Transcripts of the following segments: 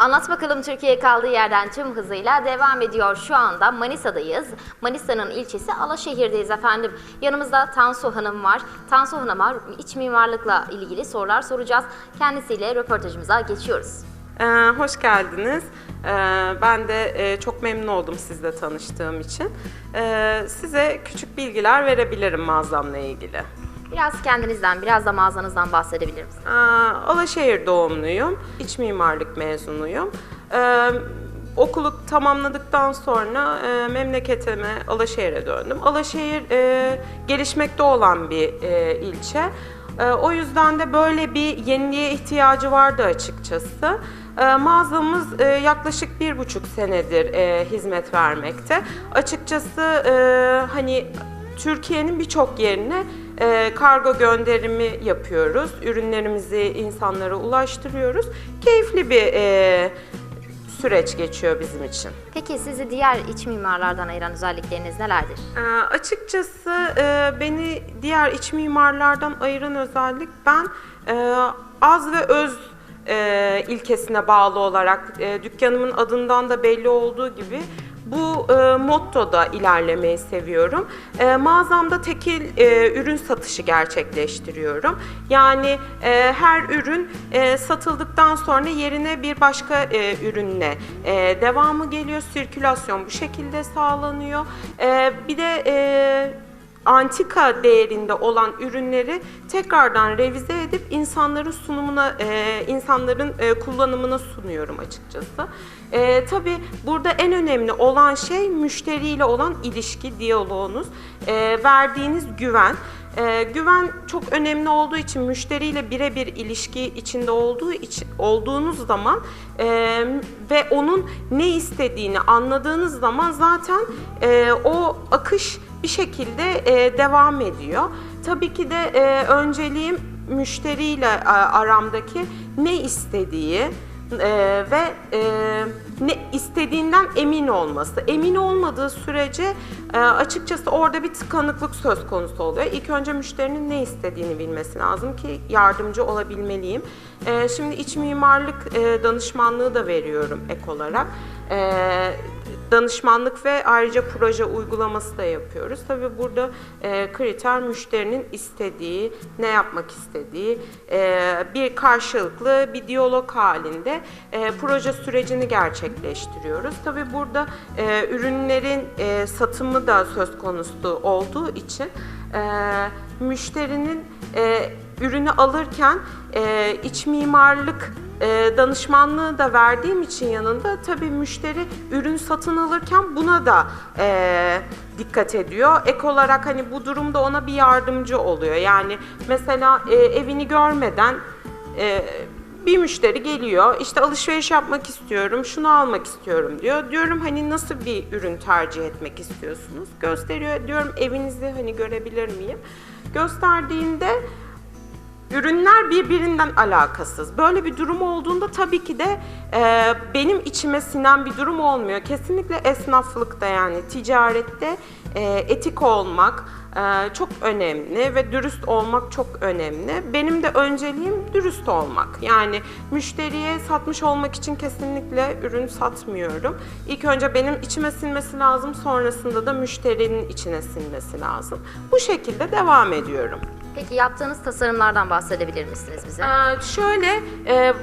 Anlat bakalım Türkiye kaldığı yerden tüm hızıyla devam ediyor. Şu anda Manisa'dayız. Manisa'nın ilçesi Alaşehir'deyiz efendim. Yanımızda Tansu Hanım var. Tansu Hanım'a iç mimarlıkla ilgili sorular soracağız. Kendisiyle röportajımıza geçiyoruz. Ee, hoş geldiniz. Ee, ben de e, çok memnun oldum sizle tanıştığım için. Ee, size küçük bilgiler verebilirim mağazamla ilgili. Biraz kendinizden, biraz da mağazanızdan bahsedebilir misiniz? Alaşehir doğumluyum, iç mimarlık mezunuyum. Ee, okulu tamamladıktan sonra e, memleketime Alaşehir'e döndüm. Alaşehir e, gelişmekte olan bir e, ilçe. E, o yüzden de böyle bir yeniliğe ihtiyacı vardı açıkçası. E, mağazamız e, yaklaşık bir buçuk senedir e, hizmet vermekte. Açıkçası hani Türkiye'nin birçok yerine e, kargo gönderimi yapıyoruz. Ürünlerimizi insanlara ulaştırıyoruz. Keyifli bir e, süreç geçiyor bizim için. Peki sizi diğer iç mimarlardan ayıran özellikleriniz nelerdir? E, açıkçası e, beni diğer iç mimarlardan ayıran özellik ben e, az ve öz e, ilkesine bağlı olarak e, dükkanımın adından da belli olduğu gibi bu e, mottoda ilerlemeyi seviyorum. E, mağazamda tekil e, ürün satışı gerçekleştiriyorum. Yani e, her ürün e, satıldıktan sonra yerine bir başka e, ürünle e, devamı geliyor. Sirkülasyon bu şekilde sağlanıyor. E, bir de e, antika değerinde olan ürünleri tekrardan revize edip insanların sunumuna, e, insanların e, kullanımına sunuyorum açıkçası. E, tabii burada en önemli olan şey müşteriyle olan ilişki, diyaloğunuz, e, verdiğiniz güven. E, güven çok önemli olduğu için müşteriyle birebir ilişki içinde olduğu için olduğunuz zaman e, ve onun ne istediğini anladığınız zaman zaten e, o akış bir şekilde e, devam ediyor. Tabii ki de e, önceliğim müşteriyle aramdaki ne istediği e, ve e, ne istediğinden emin olması. Emin olmadığı sürece e, açıkçası orada bir tıkanıklık söz konusu oluyor. İlk önce müşterinin ne istediğini bilmesi lazım ki yardımcı olabilmeliyim. E, şimdi iç mimarlık e, danışmanlığı da veriyorum ek olarak. E, danışmanlık ve ayrıca proje uygulaması da yapıyoruz. Tabii burada e, kriter müşterinin istediği, ne yapmak istediği, e, bir karşılıklı bir diyalog halinde e, proje sürecini gerçekleştiriyoruz. Tabii burada e, ürünlerin e, satımı da söz konusu olduğu için e, müşterinin e, ürünü alırken e, iç mimarlık e, danışmanlığı da verdiğim için yanında tabii müşteri ürün satın alırken buna da e, dikkat ediyor. Ek olarak hani bu durumda ona bir yardımcı oluyor. Yani mesela e, evini görmeden e, bir müşteri geliyor, işte alışveriş yapmak istiyorum, şunu almak istiyorum diyor. Diyorum hani nasıl bir ürün tercih etmek istiyorsunuz? Gösteriyor, diyorum evinizi hani görebilir miyim? Gösterdiğinde ürünler birbirinden alakasız. Böyle bir durum olduğunda tabii ki de e, benim içime sinen bir durum olmuyor. Kesinlikle esnaflıkta yani ticarette e, etik olmak e, çok önemli ve dürüst olmak çok önemli. Benim de önceliğim dürüst olmak. Yani müşteriye satmış olmak için kesinlikle ürün satmıyorum. İlk önce benim içime sinmesi lazım, sonrasında da müşterinin içine sinmesi lazım. Bu şekilde devam ediyorum. Peki yaptığınız tasarımlardan bahsedebilir misiniz bize? Ee, şöyle e,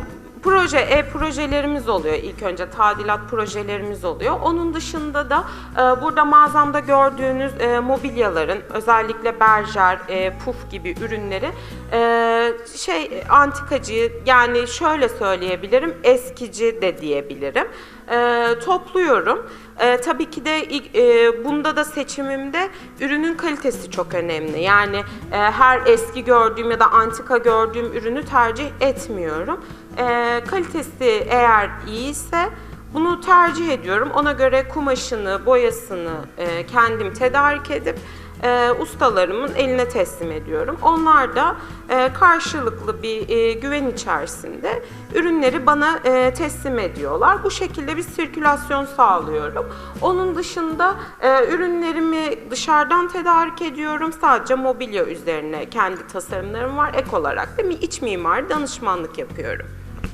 proje e-projelerimiz oluyor ilk önce tadilat projelerimiz oluyor. Onun dışında da e, burada mağazamda gördüğünüz e, mobilyaların özellikle berjer, e, puf gibi ürünleri e, şey antikacı yani şöyle söyleyebilirim eskici de diyebilirim. E, topluyorum. E, tabii ki de e, bunda da seçimimde ürünün kalitesi çok önemli. Yani e, her eski gördüğüm ya da antika gördüğüm ürünü tercih etmiyorum. E, kalitesi eğer iyiyse bunu tercih ediyorum. Ona göre kumaşını, boyasını e, kendim tedarik edip e, ustalarımın eline teslim ediyorum. Onlar da e, karşılıklı bir e, güven içerisinde ürünleri bana e, teslim ediyorlar. Bu şekilde bir sirkülasyon sağlıyorum. Onun dışında e, ürünlerimi dışarıdan tedarik ediyorum. Sadece mobilya üzerine kendi tasarımlarım var. Ek olarak da iç mimari danışmanlık yapıyorum.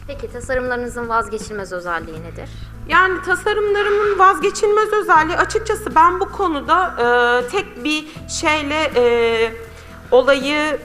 Peki tasarımlarınızın vazgeçilmez özelliği nedir? Yani tasarımlarımın vazgeçilmez özelliği açıkçası ben bu konuda e, tek bir şeyle e, olayı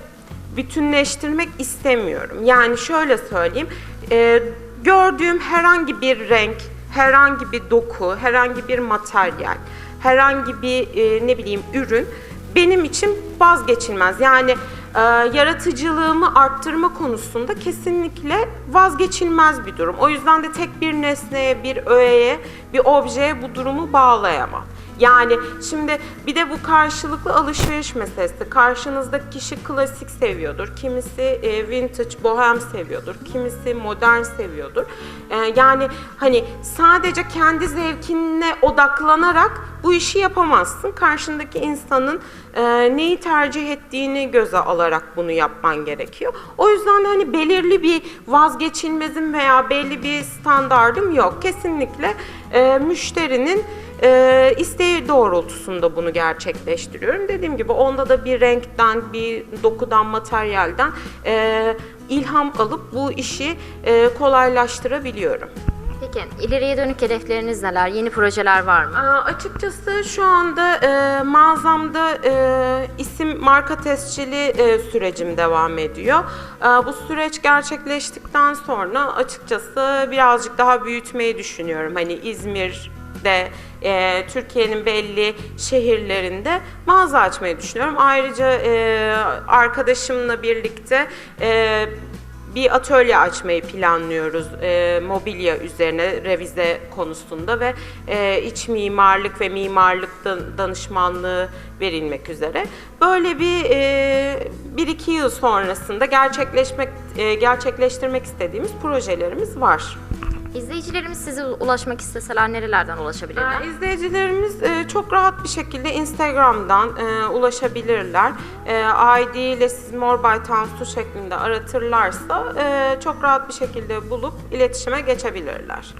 bütünleştirmek istemiyorum. Yani şöyle söyleyeyim, e, gördüğüm herhangi bir renk, herhangi bir doku, herhangi bir materyal, herhangi bir e, ne bileyim ürün benim için vazgeçilmez. Yani e, yaratıcılığımı arttırma konusunda kesinlikle vazgeçilmez bir durum. O yüzden de tek bir nesneye, bir öğeye, bir objeye bu durumu bağlayamam. Yani şimdi bir de bu karşılıklı alışveriş meselesi. Karşınızdaki kişi klasik seviyordur. Kimisi e, vintage, bohem seviyordur. Kimisi modern seviyordur. E, yani hani sadece kendi zevkine odaklanarak bu işi yapamazsın. Karşındaki insanın e, neyi tercih ettiğini göze alarak bunu yapman gerekiyor. O yüzden de hani belirli bir vazgeçilmezim veya belli bir standardım yok. Kesinlikle e, müşterinin e, isteği doğrultusunda bunu gerçekleştiriyorum. Dediğim gibi onda da bir renkten, bir dokudan, materyalden e, ilham alıp bu işi e, kolaylaştırabiliyorum. Peki ileriye dönük hedefleriniz neler? Yeni projeler var mı? Aa, açıkçası şu anda e, mağazamda e, isim marka tescili e, sürecim devam ediyor. E, bu süreç gerçekleştikten sonra açıkçası birazcık daha büyütmeyi düşünüyorum. Hani İzmir'de e, Türkiye'nin belli şehirlerinde mağaza açmayı düşünüyorum. Ayrıca e, arkadaşımla birlikte e, bir atölye açmayı planlıyoruz e, mobilya üzerine revize konusunda ve e, iç mimarlık ve mimarlık dan- danışmanlığı verilmek üzere. Böyle bir e, bir iki yıl sonrasında gerçekleşmek e, gerçekleştirmek istediğimiz projelerimiz var. İzleyicilerimiz size ulaşmak isteseler nerelerden ulaşabilirler? Ee, İzleyicilerimiz e, çok rahat bir şekilde Instagram'dan e, ulaşabilirler. E, ID ile siz Mor by Tansu şeklinde aratırlarsa e, çok rahat bir şekilde bulup iletişime geçebilirler.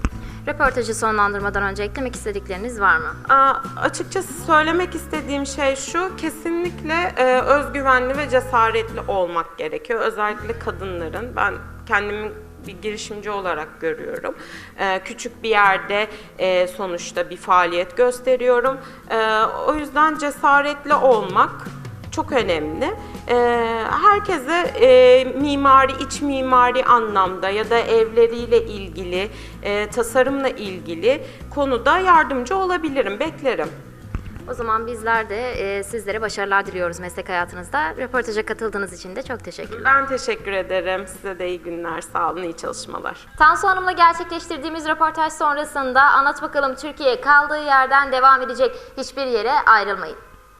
Röportajı sonlandırmadan önce eklemek istedikleriniz var mı? Aa, açıkçası söylemek istediğim şey şu, kesinlikle e, özgüvenli ve cesaretli olmak gerekiyor. Özellikle kadınların. Ben kendimi bir girişimci olarak görüyorum. E, küçük bir yerde e, sonuçta bir faaliyet gösteriyorum. E, o yüzden cesaretli olmak çok önemli. Ee, herkese e, mimari, iç mimari anlamda ya da evleriyle ilgili, e, tasarımla ilgili konuda yardımcı olabilirim, beklerim. O zaman bizler de e, sizlere başarılar diliyoruz meslek hayatınızda. Röportaja katıldığınız için de çok teşekkürler. Ben teşekkür ederim. Size de iyi günler, sağ olun, iyi çalışmalar. Tansu Hanım'la gerçekleştirdiğimiz röportaj sonrasında Anlat Bakalım Türkiye kaldığı yerden devam edecek. Hiçbir yere ayrılmayın.